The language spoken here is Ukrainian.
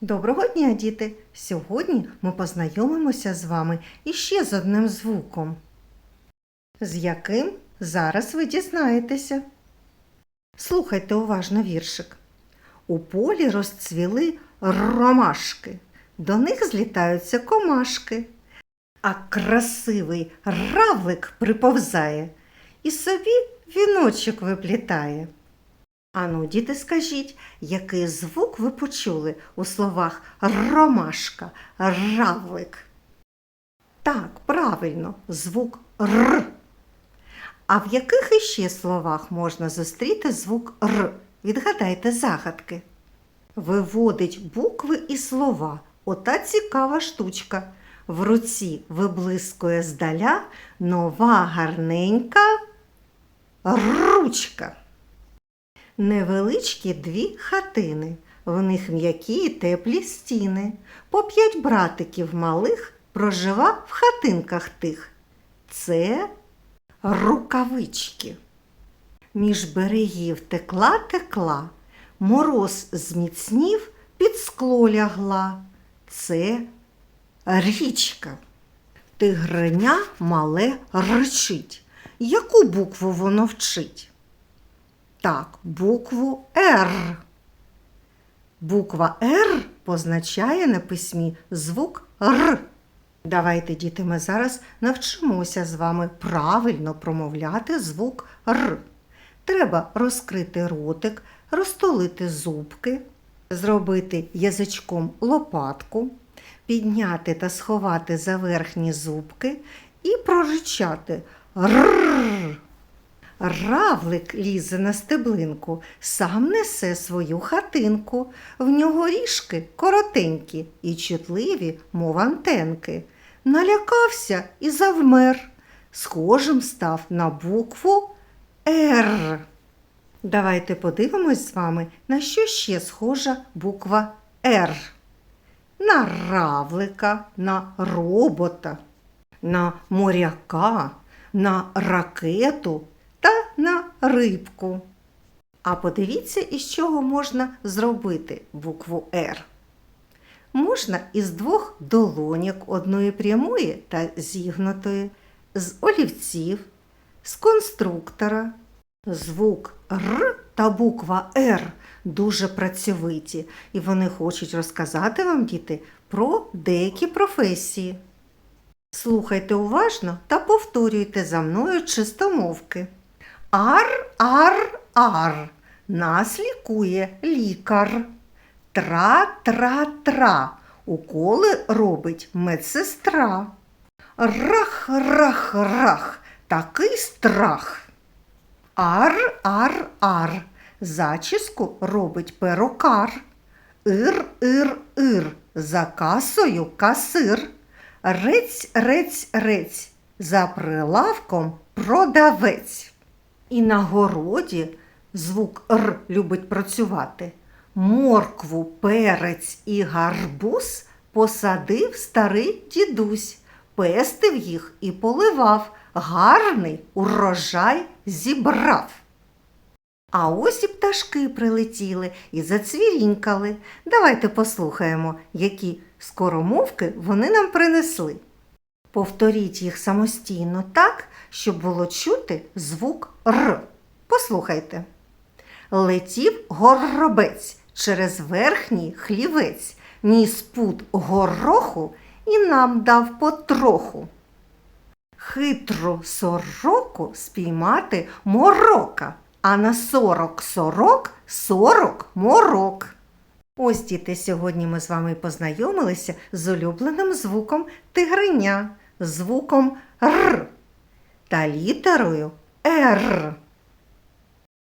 Доброго дня, діти! Сьогодні ми познайомимося з вами іще з одним звуком, з яким зараз ви дізнаєтеся. Слухайте уважно віршик. У полі розцвіли ромашки, до них злітаються комашки, а красивий равлик приповзає і собі віночок виплітає. Ану, діти, скажіть, який звук ви почули у словах ромашка, равлик? Так, правильно, звук р. А в яких іще словах можна зустріти звук р? Відгадайте загадки. Виводить букви і слова. Ота цікава штучка. В руці виблискує здаля нова гарненька ручка. Невеличкі дві хатини, в них м'які й теплі стіни. По п'ять братиків малих прожива в хатинках тих. Це рукавички. Між берегів текла текла, мороз зміцнів, під скло лягла. Це річка. Тигреня мале речить. Яку букву воно вчить? Так, букву Р. Буква Р позначає на письмі звук Р. Давайте, діти, ми зараз навчимося з вами правильно промовляти звук Р. Треба розкрити ротик, розтолити зубки, зробити язичком лопатку, підняти та сховати за верхні зубки і проричати Р. Равлик лізе на стеблинку, сам несе свою хатинку. В нього ріжки коротенькі і чутливі, мов антенки. Налякався і завмер. Схожим став на букву Р. Давайте подивимось з вами, на що ще схожа буква Р. На равлика, на робота, на моряка, на ракету та на рибку. А подивіться, із чого можна зробити букву Р. Можна із двох долоньок одної прямої та зігнутої, з олівців, з конструктора. Звук Р та буква Р дуже працьовиті, і вони хочуть розказати вам, діти, про деякі професії. Слухайте уважно та повторюйте за мною чистомовки. Ар, ар, ар. Нас лікує лікар. Тра, тра, тра. Уколи робить медсестра. Рах, рах, рах. Такий страх. Ар, ар, ар. Зачіску робить перукар. Ир, ир, ир. За касою касир. Рець, рець, рець. За прилавком продавець. І на городі звук Р любить працювати. Моркву, перець і гарбуз посадив старий дідусь, пестив їх і поливав, гарний урожай зібрав. А ось і пташки прилетіли і зацвірінькали. Давайте послухаємо, які скоромовки вони нам принесли. Повторіть їх самостійно так, щоб було чути звук Р. Послухайте. Летів горобець через верхній хлівець, ніс пут гороху і нам дав потроху. Хитру сороку спіймати морока, а на сорок сорок сорок морок. Ось діти, сьогодні ми з вами познайомилися з улюбленим звуком тигриня, звуком Р та літерою Р.